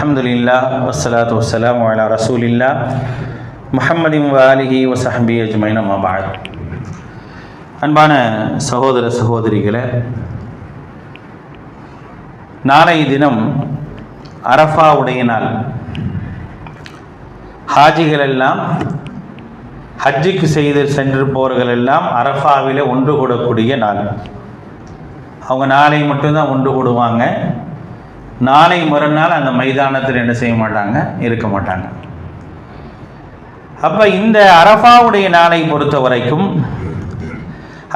அல்ஹம்துலில்லா வஸ்ஸலாத்து வஸ்ஸலாமு அலா ரசூலில்லா முஹம்மதின் வாலிஹி வசஹபி அஜ்மைன் அம்மாபாத் அன்பான சகோதர சகோதரிகளை நாளை தினம் அரஃபாவுடைய நாள். ஹாஜிகள் எல்லாம் ஹஜ்ஜுக்கு செய்து சென்று சென்றிருப்பவர்கள் எல்லாம் அரஃபாவில் ஒன்று கூடக்கூடிய நாள். அவங்க நாளை மட்டும்தான் ஒன்று கூடுவாங்க. நாளை மறுநாள் அந்த மைதானத்தில் என்ன செய்ய மாட்டாங்க? இருக்க மாட்டாங்க. அப்போ இந்த அரஃபாவுடைய நாளை பொறுத்த வரைக்கும்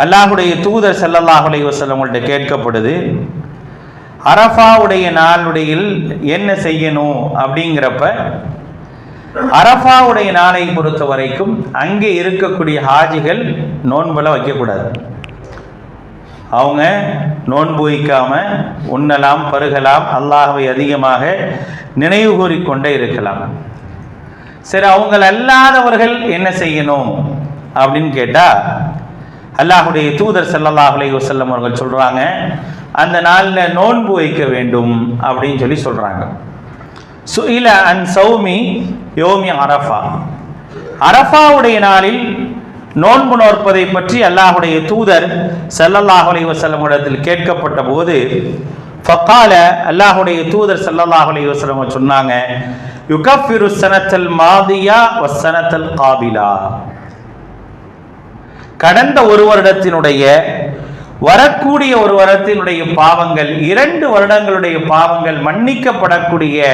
அல்லாஹுடைய தூதர் ஸல்லல்லாஹு அலைஹி கேட்கப்படுது அரஃபாவுடைய நாளுடையில் என்ன செய்யணும் அப்படிங்கிறப்ப அரஃபாவுடைய நாளை பொறுத்த வரைக்கும் அங்கே இருக்கக்கூடிய ஹாஜிகள் நோன்பெல்லாம் வைக்கக்கூடாது. அவங்க நோன்பு வைக்காமல் உண்ணலாம் பருகலாம் அல்லாஹவை அதிகமாக நினைவு கூறிக்கொண்டே இருக்கலாம். சரி அவங்கள் அல்லாதவர்கள் என்ன செய்யணும் அப்படின்னு கேட்டால் அல்லாஹுடைய தூதர் ஸல்லல்லாஹு அலைஹி வஸல்லம் அவர்கள் சொல்கிறாங்க அந்த நாளில் நோன்பு வைக்க வேண்டும் அப்படின்னு சொல்லி சொல்கிறாங்க சுயில அன் சௌமி யோமி அரஃபா. அரஃபாவுடைய நாளில் நோன்பு நோற்பதை பற்றி அல்லாஹுடைய தூதர் ஸல்லல்லாஹு அலைஹி இடத்தில் கேட்கப்பட்ட போது ஃபக்கால அல்லாஹுடைய தூதர் ஸல்லல்லாஹு அலைஹி சொன்னாங்க யுகஃபிரு சனத்தல் மாதியா வசனத்தல் காபிலா. கடந்த ஒரு வருடத்தினுடைய வரக்கூடிய ஒரு வருடத்தினுடைய பாவங்கள் இரண்டு வருடங்களுடைய பாவங்கள் மன்னிக்கப்படக்கூடிய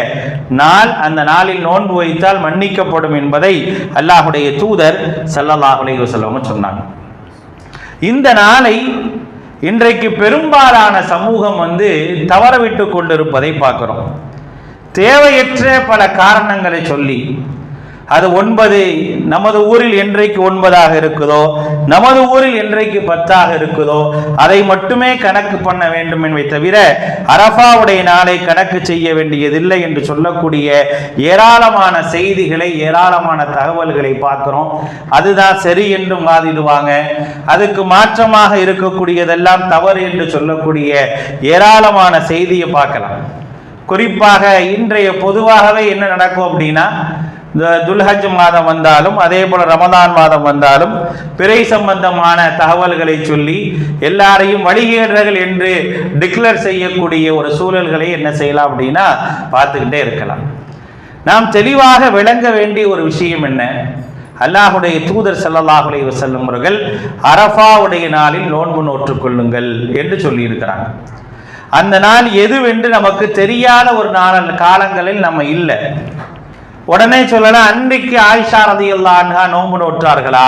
நாள் அந்த நாளில் நோன்பு வைத்தால் மன்னிக்கப்படும் என்பதை அல்லாஹுடைய தூதர் ஸல்லல்லாஹு அலைஹி சொன்னாங்க. இந்த நாளை இன்றைக்கு பெரும்பாலான சமூகம் வந்து தவறவிட்டு கொண்டிருப்பதை பார்க்கிறோம். தேவையற்ற பல காரணங்களை சொல்லி அது ஒன்பது நமது ஊரில் என்றைக்கு ஒன்பதாக இருக்குதோ நமது ஊரில் என்றைக்கு பத்தாக இருக்குதோ அதை மட்டுமே கணக்கு பண்ண வேண்டும் என்பதை தவிர அரஃபாவுடைய நாளை கணக்கு செய்ய வேண்டியதில்லை என்று சொல்லக்கூடிய ஏராளமான செய்திகளை ஏராளமான தகவல்களை பார்க்கிறோம். அதுதான் சரி என்றும் வாதிடுவாங்க அதுக்கு மாற்றமாக இருக்கக்கூடியதெல்லாம் தவறு என்று சொல்லக்கூடிய ஏராளமான செய்தியை பார்க்கலாம். குறிப்பாக இன்றைய பொதுவாகவே என்ன நடக்கும் அப்படின்னா இந்த துல்ஹஜ் மாதம் வந்தாலும் அதே போல் ரமதான் மாதம் வந்தாலும் பிறை சம்பந்தமான தகவல்களை சொல்லி எல்லாரையும் வழிகேடர்கள் என்று டிக்ளேர் செய்யக்கூடிய ஒரு சூழல்களை என்ன செய்யலாம் அப்படின்னா பார்த்துக்கிட்டே இருக்கலாம். நாம் தெளிவாக விளங்க வேண்டிய ஒரு விஷயம் என்ன? அல்லாஹுடைய தூதர் ஸல்லல்லாஹு செல்லும் அவர்கள் அரஃபாவுடைய நாளில் நோன்பு நோற்றுக்கொள்ளுங்கள் என்று சொல்லியிருக்கிறாங்க. அந்த நாள் எதுவென்று நமக்கு தெரியாத ஒரு நாள் காலங்களில் நம்ம இல்லை. உடனே சொல்லலாம் அன்றைக்கு ஆயிஷா ரதியுல்லா அன்ஹா நோன்பு நோற்றார்களா?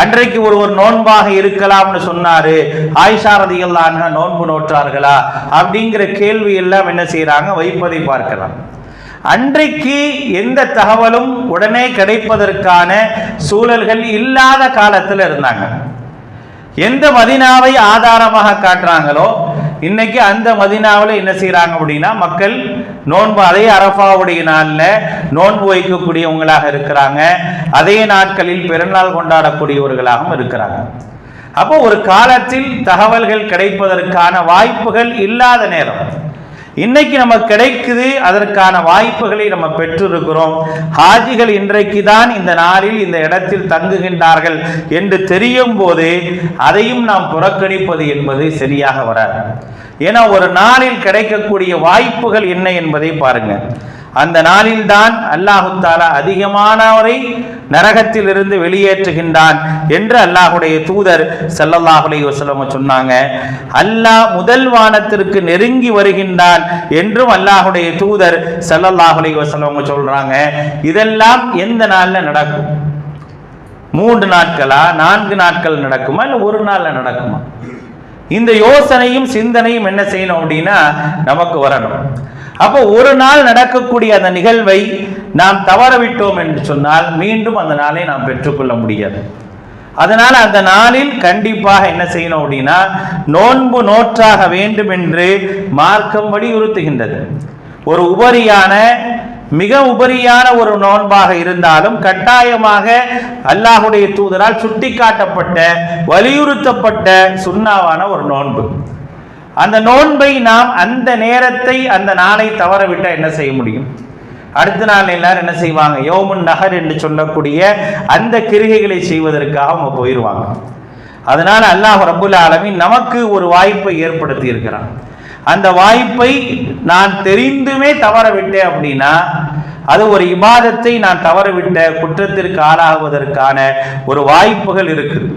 அன்றைக்கு ஒருவர் நோன்பாக இருக்கலாம்னு சொன்னாரு. ஆயிஷா ரதியுல்லா அன்ஹா நோன்பு நோற்றார்களா? அப்படிங்கிற கேள்வி எல்லாம் என்ன செய்யறாங்க வைப்பதை பார்க்கலாம். அன்றைக்கு எந்த தகவலும் உடனே கிடைப்பதற்கான சூழல்கள் இல்லாத காலத்தில் இருந்தாங்க. எந்த மதினாவை ஆதாரமாக காட்டுறாங்களோ இன்னைக்கு அந்த மதினாவில் என்ன செய்கிறாங்க அப்படின்னா மக்கள் நோன்பு அதே அரஃபாவுடைய நாளில் நோன்பு வைக்கக்கூடியவங்களாக இருக்கிறாங்க. அதே நாட்களில் பிறநாள் கொண்டாடக்கூடியவர்களாகவும் இருக்கிறாங்க. அப்போ ஒரு காலத்தில் தகவல்கள் கிடைப்பதற்கான வாய்ப்புகள் இல்லாத நேரம். இன்னைக்கு நமக்கு கிடைக்குது அதற்கான வாய்ப்புகளை நம்ம பெற்றிருக்கிறோம். ஹாஜிகள் இன்றைக்கு தான் இந்த நாளில் இந்த இடத்தில் தங்குகின்றார்கள் என்று தெரியும் போது அதையும் நாம் புறக்கணிப்பது என்பது சரியாக வராது. ஏன்னா ஒரு நாளில் கிடைக்கக்கூடிய வாய்ப்புகள் என்ன என்பதை பாருங்க. அந்த நாளில்தான் அல்லாஹு தாலா அதிகமானவரை நரகத்தில் இருந்து வெளியேற்றுகின்றான் என்று அல்லாஹுடைய தூதர் ஸல்லல்லாஹு அலைஹி சொன்னாங்க. அல்லாஹ் முதல் வானத்திற்கு நெருங்கி வருகின்றான் என்றும் அல்லாஹுடைய தூதர் ஸல்லல்லாஹு அலைஹி சொல்றாங்க. இதெல்லாம் எந்த நாள்ல நடக்கும்? மூன்று நாட்களா? நான்கு நாட்கள் நடக்குமா? இல்லை ஒரு நாள்ல நடக்குமா? இந்த யோசனையும் சிந்தனையும் என்ன செய்யணும் அப்படின்னா நமக்கு வரணும். அப்போ ஒரு நாள் நடக்கக்கூடிய அந்த நிகழ்வை நாம் தவறவிட்டோம் என்று சொன்னால் மீண்டும் அந்த நாளை நாம் பெற்றுக்கொள்ள முடியாது. அதனால் அந்த நாளில் கண்டிப்பாக என்ன செய்யணும் அப்படின்னா நோன்பு நோற்றாக வேண்டும் என்று மார்க்கம் வலியுறுத்துகின்றது. ஒரு உபரியான மிக உபரியான ஒரு நோன்பாக இருந்தாலும் கட்டாயமாக அல்லாஹுடைய தூதரால் சுட்டிக்காட்டப்பட்ட வலியுறுத்தப்பட்ட சுண்ணாவான ஒரு நோன்பு. அந்த நோன்பை நாம் அந்த நேரத்தை அந்த நாளை தவறவிட்டால் என்ன செய்ய முடியும்? அடுத்த நாள் எல்லாரும் என்ன செய்வாங்க? யோமுன் நகர் என்று சொல்லக்கூடிய அந்த கிரிகைகளை செய்வதற்காக அவங்க போயிடுவாங்க அதனால அல்லாஹ் ரபுல் ஆலமி நமக்கு ஒரு வாய்ப்பை ஏற்படுத்தி இருக்கிறான் அந்த வாய்ப்பை நான் தெரிந்துமே தவற விட்டேன் அப்படின்னா அது ஒரு இபாதத்தை நான் தவறவிட்ட குற்றத்திற்கு ஆளாகுவதற்கான ஒரு வாய்ப்புகள் இருக்குது.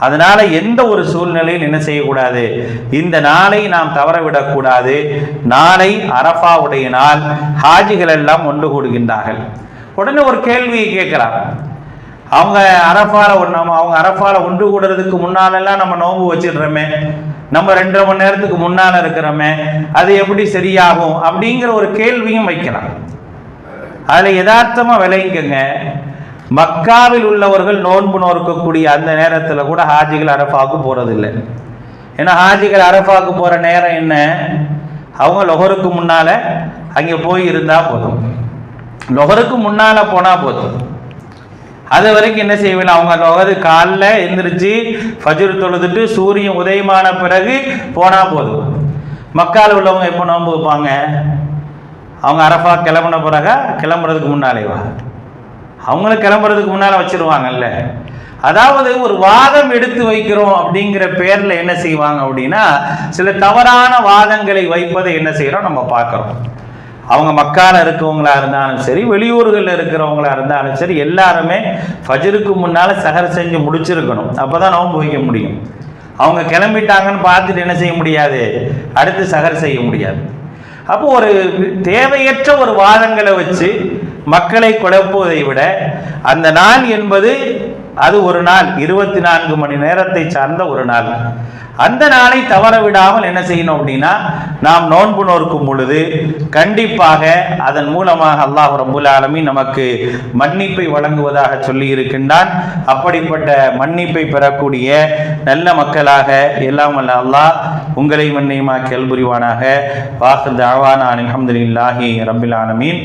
அதனால எந்த ஒரு சூழ்நிலையில் என்ன செய்யக்கூடாது? இந்த நாளை நாம் தவறவிடக்கூடாது. நாளை அரபாவுடைய நாள். ஹாஜிகள் எல்லாம் ஒன்று கூடுகின்றார்கள். உடனே ஒரு கேள்வியை கேட்கிறார் அவங்க அரஃபால ஒன்று நம்ம அவங்க அரஃபால ஒன்று கூடுறதுக்கு முன்னாலெல்லாம் நம்ம நோம்பு வச்சிடுறோமே. நம்ம ரெண்டரை மணி நேரத்துக்கு முன்னால் இருக்கிறோமே. அது எப்படி சரியாகும்? அப்படிங்கிற ஒரு கேள்வியும் வைக்கலாம். அதில் யதார்த்தமாக விளைவிக்கங்க மக்காவில் உள்ளவர்கள் நோன்பு நோக்கக்கூடிய அந்த நேரத்தில் கூட ஹாஜிகள் அரஃபாவுக்கு போகிறதில்லை ஏன்னா ஹாஜிகள் அரஃபாவுக்கு போகிற நேரம் என்ன? அவங்க லொஹருக்கு முன்னால் அங்கே போய் இருந்தால் போதும். லொஹருக்கு முன்னால் போனால் போதும். அது வரைக்கும் என்ன செய்வேன் அவங்க லொஹரு காலில் எழுந்திரிச்சு ஃபஜ்ர் தொழுதுட்டு சூரியன் உதயமான பிறகு போனால் போதும். மக்கால் உள்ளவங்க எப்போ நோன்பு வைப்பாங்க? அவங்க அரஃபா கிளம்புன பிறகா? கிளம்புறதுக்கு முன்னாலேவா? அவங்களும் கிளம்புறதுக்கு முன்னால் வச்சிருவாங்கல்ல. அதாவது ஒரு வாதம் எடுத்து வைக்கிறோம் அப்படிங்கிற பேரில் என்ன செய்வாங்க அப்படின்னா சில தவறான வாதங்களை வைப்பதை என்ன செய்கிறோம் நம்ம பார்க்குறோம். அவங்க மக்கால இருக்கவங்களா இருந்தாலும் சரி வெளியூர்களில் இருக்கிறவங்களா இருந்தாலும் சரி எல்லாருமே ஃபஜருக்கு முன்னால் சகர் செஞ்சு முடிச்சிருக்கணும். அப்போ தான் நோன்பு வைக்க முடியும். அவங்க கிளம்பிட்டாங்கன்னு பார்த்துட்டு என்ன செய்ய முடியாது? அடுத்து சகர் செய்ய முடியாது. அப்போ ஒரு தேவையற்ற ஒரு வாதங்களை வச்சு மக்களை குழப்புவதை விட அந்த நாள் என்பது அது ஒரு நாள். இருபத்தி நான்கு மணி நேரத்தை சார்ந்த ஒரு நாள். அந்த நாளை தவற விடாமல் என்ன செய்யணும் அப்படின்னா நாம் நோன்பு நோக்கும் பொழுது கண்டிப்பாக அதன் மூலமாக அல்லாஹ் ரபுல் ஆலமீன் நமக்கு மன்னிப்பை வழங்குவதாக சொல்லி இருக்கின்றான். அப்படிப்பட்ட மன்னிப்பை பெறக்கூடிய நல்ல மக்களாக எல்லாம் அல்ல அல்லாஹ் உங்களை மன்னியமா கேள்புரிவானாக. வாக்கு தாவான அலமதுல்லாஹி ரபில் ஆலமீன்.